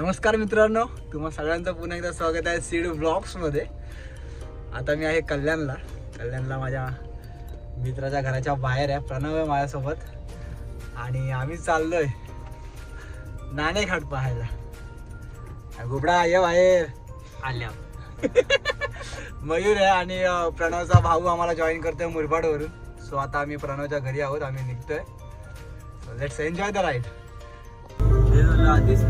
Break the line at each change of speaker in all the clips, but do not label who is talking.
नमस्कार मित्रांनो तुम्हा सगळ्यांचं पुन्हा एकदा स्वागत आहे सीड ब्लॉग्समध्ये आता मी आहे कल्याणला. कल्याणला माझ्या मित्राच्या घराच्या बाहेर आहे प्रणव आहे माझ्यासोबत. आणि आम्ही चाललोय नाणेघाट पाहायला. गुबडा ये बाहेर.
आल्या.
मयूर आहे आणि प्रणवचा भाऊ आम्हाला जॉईन करतोय मुरबाडवरून. सो आता आम्ही प्रणवच्या घरी आहोत आम्ही निघतोय. लेट्स एन्जॉय द राईड
आधीच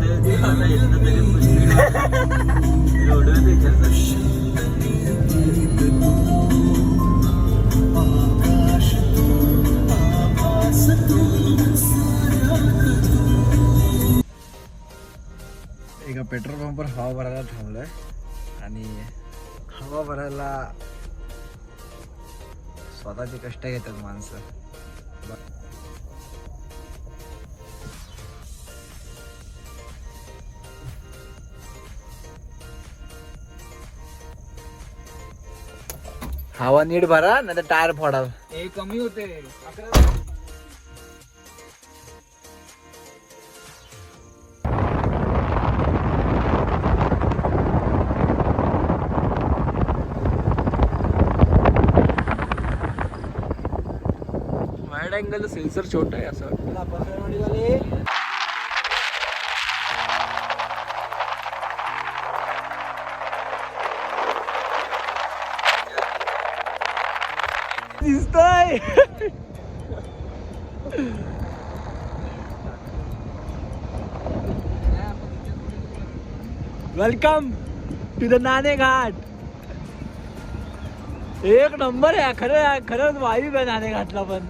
एका पेट्रोल पंपवर हवा भरायला थांबलोय आणि हवा भरायला स्वतःचे कष्ट घेतात माणसं. हवा नीट भरा नाही तर टायर फोडाल.
हे कमी होते. वाईड अँगल सेन्सर छोटा आहे असं
दिसतोय. वेलकम टू द नाणे घाट एक नंबर आहे खरं खरंच वाईब आहे नाणे घाटला पण.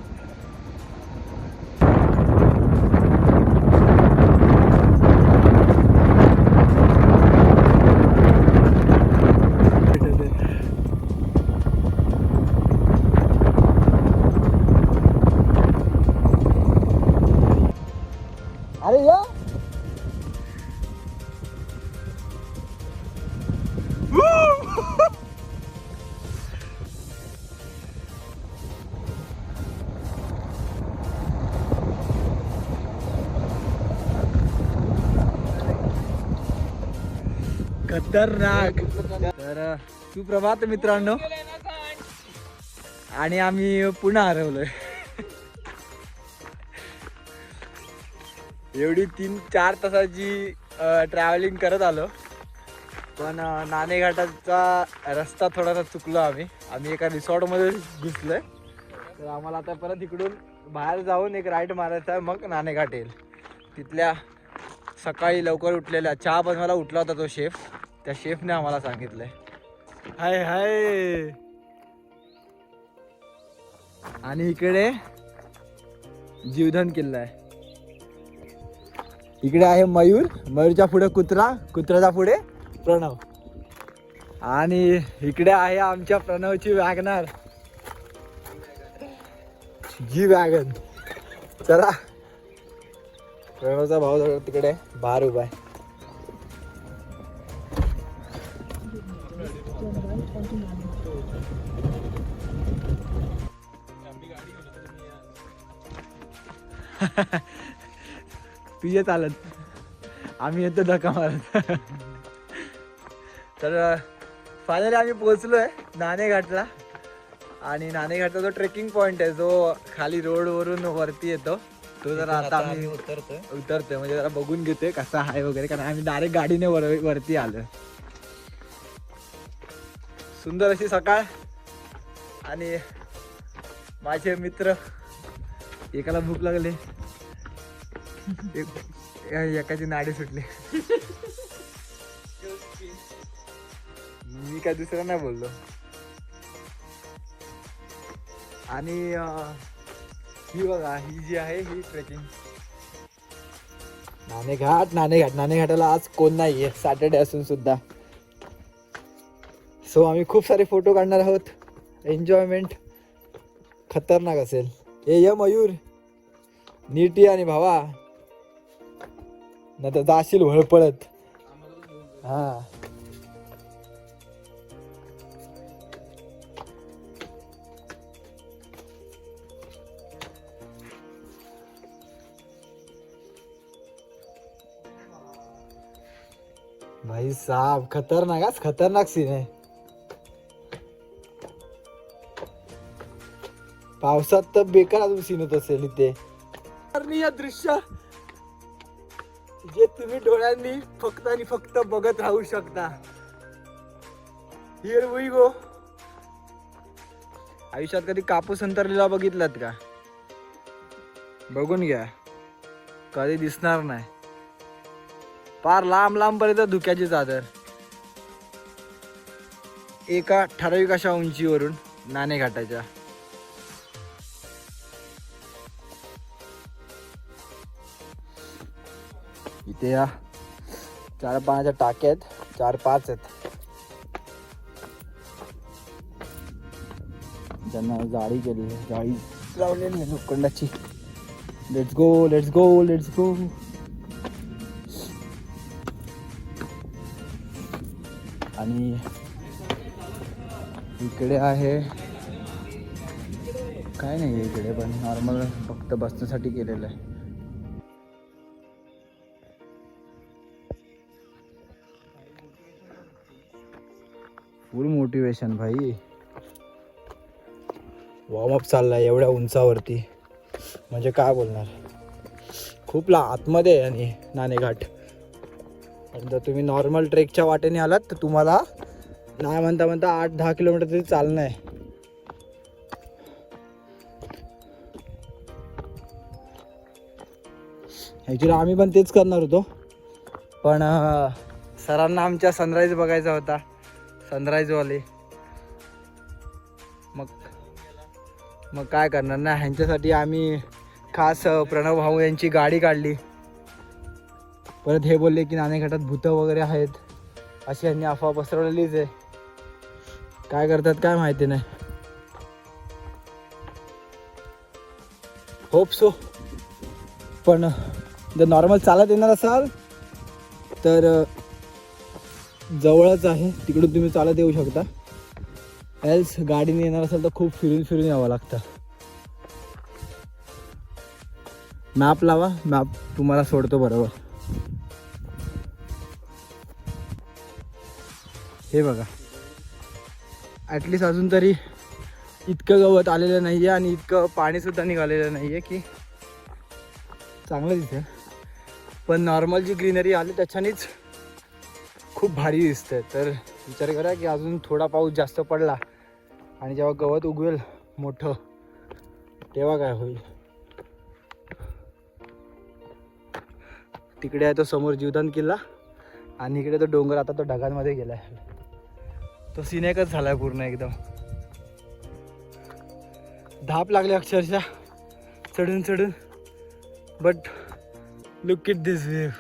खतरनाक. तर सुप्रभात मित्रांनो. आणि आम्ही पुन्हा हरवलोय. एवढी तीन चार तासाची ट्रॅव्हलिंग करत आलो. पण नाणेघाटाचा रस्ता थोडासा चुकलो आम्ही. आम्ही एका रिसॉर्टमध्ये घुसलोय. तर आम्हाला आता परत इकडून बाहेर जाऊन एक राईड मारायचा आहे. मग नाणेघाट येईल. तिथल्या सकाळी लवकर उठलेल्या चहा बनवायला उठला होता तो शेफ. त्या शेफने आम्हाला सांगितलंय. हाय हाय. आणि इकडे जीवधन किल्ला आहे. इकडे आहे मयूर. मयूरच्या पुढे कुत्रा. कुत्र्याच्या पुढे प्रणव. आणि इकडे आहे आमच्या प्रणवची वॅगनार जी वॅगन. चला. प्रणवचा भाऊ जवळ तिकडे बाहेर उभा आहे. तुझे चालत आम्ही येतो धक्का मारत. तर फायनली आम्ही पोहोचलोय नाणेघाटला. आणि नाणेघाटचा जो ट्रेकिंग पॉईंट आहे जो खाली रोडवरून वरती येतो तो जरा आता आम्ही
उतरतोय.
उतरतोय म्हणजे जरा बघून घेतोय कसा आहे वगैरे कारण आम्ही डायरेक्ट गाडीने वर वरती आलोय. सुंदर अशी सकाळ. आणि माझे मित्र एकाला भूक लागली. एक- एकाची नाडी सुटली. मी काय दुसरा नाही बोललो. आणि ही बघा ही जी आहे ही ट्रेकिंग नाणेघाट नाणेघाट. नाणेघाटाला आज कोण नाहीये? सॅटर्डे असून सुद्धा. सो आम्ही खूप सारे फोटो काढणार आहोत. एन्जॉयमेंट खतरनाक असेल. ए य मयूर. नीटी आणि भावा. नाही तर जाशील वळपळत. हा. भाई साहब खतरनाक आज खतरनाक सीन आहे. पावसात तर बेकार अजून सीन होत असेल इथे. या दृश्य जे तुम्ही डोळ्यांनी फक्त आणि फक्त बघत राहू शकता. हिअर वी गो आयुष्यात कधी कापूस अंतरलेला बघितलात का? बघून घ्या. कधी दिसणार नाही. फार लांब लांब पर्यंत धुक्याची चादर. एका ठराविक अशा उंचीवरून नाणे घाटाच्या इथे या चार पाण्याच्या टाक्या आहेत चार पाच आहेत. ज्यांना जाळी केली जाळी लावलेली आहे लोखंडाची. Let's go let's go let's go आणि इकडे आहे. काय नाही आहे इकडे पण नॉर्मल फक्त बसण्यासाठी केलेलं आहे. फुल मोटिवेशन भाई. वॉर्मअप चाललाय एवढ्या उंचावरती. म्हणजे काय बोलणार? खूप ला आतमध्ये आहे आणि नाणेघाट. जर तुम्ही नॉर्मल ट्रेकच्या वाटेने आलात तर तुम्हाला नाही म्हणता म्हणता आठ दहा किलोमीटर तरी चालणं आहे. ॲक्च्युली आम्ही पण तेच करणार होतो. पण सरांना आमच्या सनराईज बघायचा होता. सनराईजवाले मग मग काय करणार? ना ह्यांच्यासाठी आम्ही खास प्रणव भाऊ यांची गाडी काढली. परत हे बोलले की नाणेघाटात भूतं वगैरे आहेत. अशी यांनी अफवा पसरवलेलीच आहे. काय करतात काय माहिती नाही. होप सो पण जर नॉर्मल चालत येणार असाल तर जवळच आहे. तिकडून तुम्ही चालत येऊ शकता. एल्स गाडीने येणार असेल तर खूप फिरून फिरून यावं लागतं. मॅप लावा. मॅप तुम्हाला सोडतो बरोबर. हे बघा. ॲटलिस्ट अजून तरी इतकं गवत आलेलं नाही आहे आणि इतकं पाणीसुद्धा निघालेलं नाही आहे की चांगलं दिसतं पण नॉर्मल जी ग्रीनरी आली त्याच्यानेच खूप भारी दिसतं तर विचार करा की अजून थोडा पाऊस जास्त पडला आणि जेव्हा गवत उगवेल मोठं तेव्हा काय होईल? तिकडे आहे तो समोर जीवदान किल्ला आणि इकडे तो डोंगर आता तो ढगांमध्ये गेला आहे तो सिनेकच झाला पूर्ण एकदम. धाप लागले अक्षरशः. चढून चढून. But look it this wave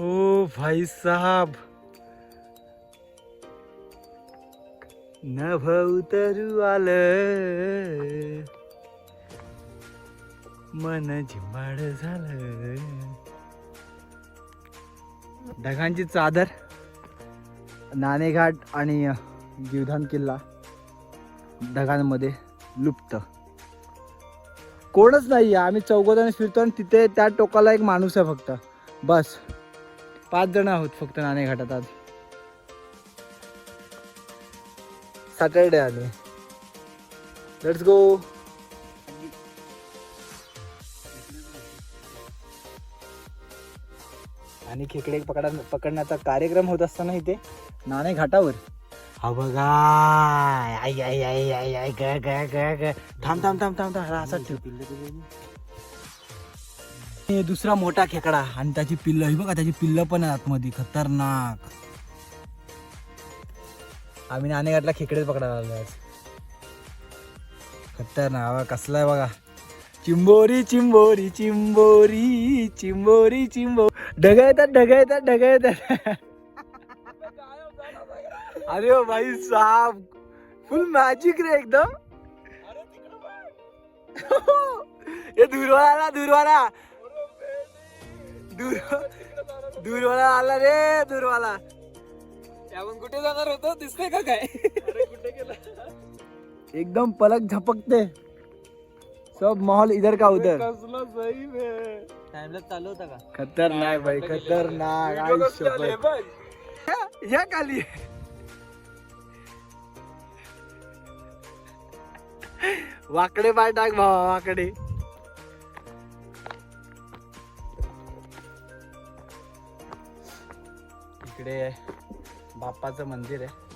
ओ भाई साहब. नभ उतरू आलं मन झिंबाड झालं. ढगांची चादर. नाणेघाट आणि जीवधान किल्ला ढगांमध्ये लुप्त. कोणच नाही आहे आम्ही चौघजण फिरतो आणि तिथे त्या टोकाला एक माणूस आहे फक्त. बस. पाच जण आहोत फक्त नाणेघाटात आज. सॅटरडे आले लेट्स गो आणि खेकडे पकडा पकडण्याचा कार्यक्रम होत असताना इथे नाणे घाटावर. हा बघा. आई आई आई आई आई ग ग ग ग. थांब थांब थांब थांब थांब. असा ठेव. हे दुसरा मोठा खेकडा आणि त्याची पिल्ल. ही बघा त्याची पिल्ल पण आहे आतमध्ये. खतरनाक. आम्ही नाणे घाटला खेकडेच पकडायला आलो आज. खतरनाक. कसला आहे बघा. चिंबोरी चिंबोरी चिंबोरी चिंबोरी चिंबो ढगा येतात ढगा येतात ढगा येतात अरे ओ भाई साहब. फुल मॅजिक रे एकदम. हे दूरवाला दूरवाला. दूर दूरवाला आला रे दूरवाला.
आपण कुठे जाणार होतो? दिसतंय का काय? कुठे गेला?
एकदम पलक झपकते सब माहौल इधर का उधर?
कसला सही टाइमला चालू होता का?
खतरनाक भाई खतरनाक आई शपथ. या खाली वाकडे पाय टाक भावा वाकडे। इकडे बाप्पाचं मंदिर आहे.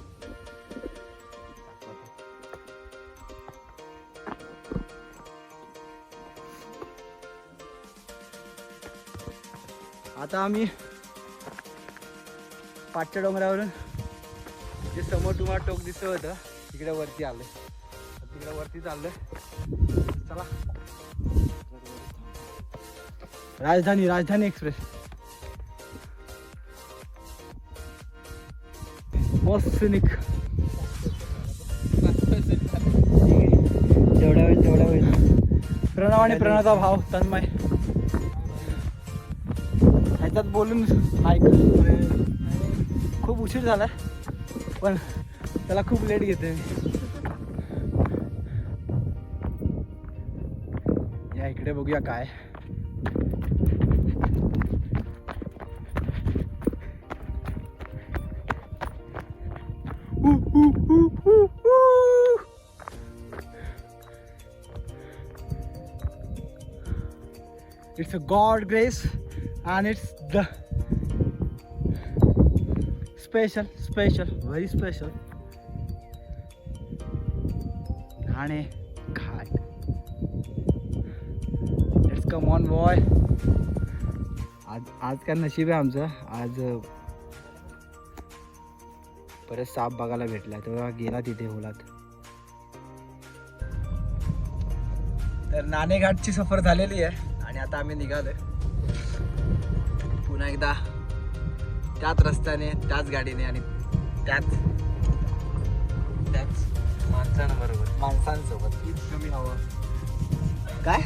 आता आम्ही पाठच्या डोंगरावरून जे समोर तुम्हाला टोक दिसत होतं तिकडे वरती आलं तिकडे वरती चाललं चला. राजधानी राजधानी एक्सप्रेस. मस्त सिनिक जेवढा वेळ तेवढा वेळ प्रणव आणि प्रणवचा भाव तन्मय. ह्याच्यात बोलून ऐक खूप उशीर झाला पण त्याला खूप लेट घेते या इकडे बघूया काय. It's a God grace. And it's the special, special, very special. घाणे घाट. Let's come on boy. आज आज काय नशीब आहे आमचं. आज परत साप बघायला भेटला. तेव्हा गेला तिथे होलात. तर नाणेघाटची सफर झालेली आहे. आणि आता आम्ही निघालोय. पुन्हा एकदा त्याच रस्त्याने त्याच गाडीने आणि त्याच त्याच
माणसांबरोबर.
माणसांसोबत.
तीच कमी हवा.
काय?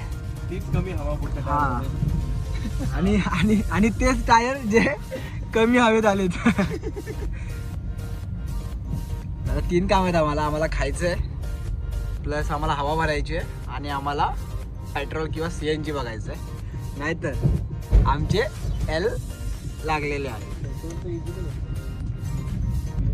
तीच कमी हवा पुढच्या
हा.
काळामध्ये.
आणि आणि आणि तेच टायर जे कमी हवेत आलेत. आता तीन काम आहेत आम्हाला. आम्हाला खायचं आहे प्लस आम्हाला हवा भरायची आहे आणि आम्हाला पेट्रोल किंवा सी एन जी बघायचं आहे नाहीतर आमचे एल लागलेले आहे